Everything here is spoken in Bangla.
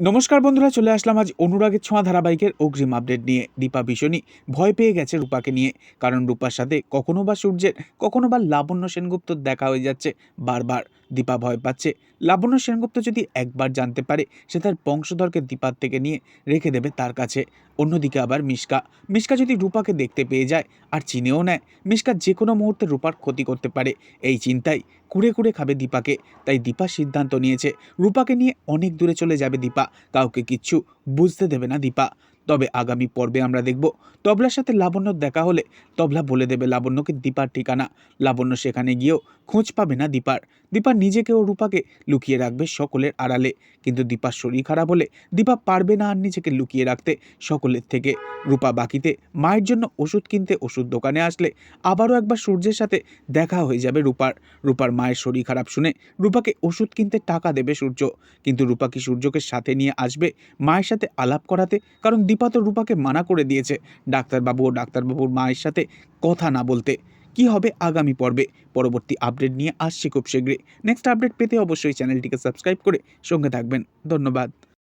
নমস্কার বন্ধুরা, চলে আসলাম আজ অনুরাগের ছোঁয়া ধারাবাহিকের অগ্রিম আপডেট নিয়ে। দীপা ভীষণই ভয় পেয়ে গেছে রূপাকে নিয়ে, কারণ রূপার সাথে কখনো বা সূর্যের, কখনো বা লাবণ্য সেনগুপ্ত দেখা হয়ে যাচ্ছে বারবার। দীপা ভয় পাচ্ছে, লাবণ্য সেনগুপ্ত যদি একবার জানতে পারে, সে তার বংশধরকে দীপার থেকে নিয়ে রেখে দেবে তার কাছে। অন্যদিকে আবার মিশকা। মিশকা যদি রূপাকে দেখতে পেয়ে যায়, আর চিনেও নেয়, মিশকা যে কোনো মুহূর্তে রূপার ক্ষতি করতে পারে। এই চিন্তায় কুড়ে কুড়ে খাবে দীপাকে, তাই দীপা সিদ্ধান্ত নিয়েছে, রূপাকে নিয়ে অনেক দূরে চলে যাবে দীপা। কাউকে কিচ্ছু বুঝতে দেবে না দীপা। তবে আগামী পর্বে আমরা দেখব তবলার সাথে লাবণ্যর দেখা হলে তবলা বলে দেবে লাবণ্যকে দীপার ঠিকানা। লাবণ্য সেখানে গিয়েও খোঁজ পাবে না দীপার। দীপা নিজেকে ও রূপাকে লুকিয়ে রাখবে সকলের আড়ালে। কিন্তু দীপার শরীর খারাপ হলে দীপা পারবে না আর নিজেকে লুকিয়ে রাখতে সকলের থেকে। রূপা বাকিতে মায়ের জন্য ওষুধ কিনতে ওষুধ দোকানে আসলে আবারও একবার সূর্যের সাথে দেখা হয়ে যাবে রূপার। রূপার মায়ের শরীর খারাপ শুনে রূপাকে ওষুধ কিনতে টাকা দেবে সূর্য। কিন্তু রূপা কি সূর্যকে সাথে নিয়ে আসবে মায়ের সাথে আলাপ করাতে? কারণ দীপা তো রূপাকে মানা করে দিয়েছে। ডাক্তারবাবু ও ডাক্তারবাবুর মায়ের সাথে কথা না বলতে। কি হবে আগামী পর্বে? পরবর্তী আপডেট নিয়ে আসছি খুব শীঘ্রই। নেক্সট আপডেট পেতে অবশ্যই চ্যানেলটিকে সাবস্ক্রাইব করে সঙ্গে থাকবেন। ধন্যবাদ।